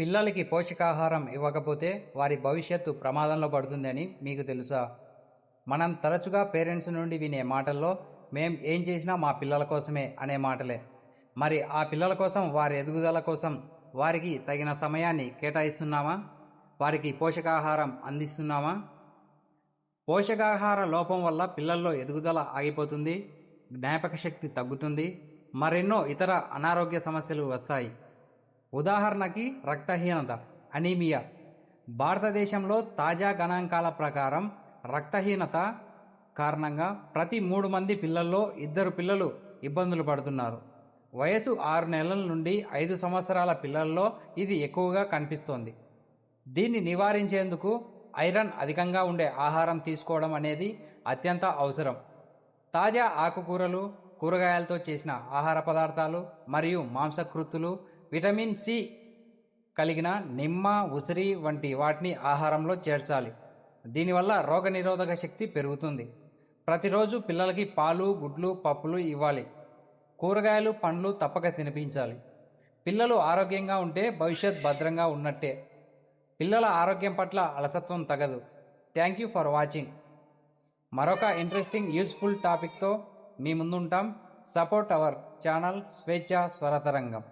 పిల్లలకి పోషకాహారం ఇవ్వకపోతే వారి భవిష్యత్తు ప్రమాదంలో పడుతుందని మీకు తెలుసా? మనం తరచుగా పేరెంట్స్ నుండి వినే మాటల్లో మేం ఏం చేసినా మా పిల్లల కోసమే అనే మాటలే. మరి ఆ పిల్లల కోసం వారి ఎదుగుదల కోసం వారికి తగిన సమయాన్ని కేటాయిస్తున్నామా? వారికి పోషకాహారం అందిస్తున్నామా? పోషకాహార లోపం వల్ల పిల్లల్లో ఎదుగుదల ఆగిపోతుంది జ్ఞాపక శక్తి తగ్గుతుంది మరెన్నో ఇతర అనారోగ్య సమస్యలు వస్తాయి. ఉదాహరణకి రక్తహీనత అనీమియా. భారతదేశంలో తాజా గణాంకాల ప్రకారం రక్తహీనత కారణంగా ప్రతి మూడు మంది పిల్లల్లో ఇద్దరు పిల్లలు ఇబ్బందులు పడుతున్నారు. వయసు ఆరు నెలల నుండి ఐదు సంవత్సరాల పిల్లల్లో ఇది ఎక్కువగా కనిపిస్తోంది. దీన్ని నివారించేందుకు ఐరన్ అధికంగా ఉండే ఆహారం తీసుకోవడం అనేది అత్యంత అవసరం. తాజా ఆకుకూరలు కూరగాయలతో చేసిన ఆహార పదార్థాలు మరియు మాంసకృత్తులు విటమిన్ సి కలిగిన నిమ్మ ఉసిరి వంటి వాటిని ఆహారంలో చేర్చాలి. దీనివల్ల రోగనిరోధక శక్తి పెరుగుతుంది. ప్రతిరోజు పిల్లలకి పాలు గుడ్లు పప్పులు ఇవ్వాలి. కూరగాయలు పండ్లు తప్పక తినిపించాలి. పిల్లలు ఆరోగ్యంగా ఉంటే భవిష్యత్ భద్రంగా ఉన్నట్టే. పిల్లల ఆరోగ్యం పట్ల అలసత్వం తగదు. Thank you for watching. మరొక ఇంట్రెస్టింగ్ యూస్ఫుల్ టాపిక్తో మీ ముందుంటాం. Support our channel Swecha Swaratarangam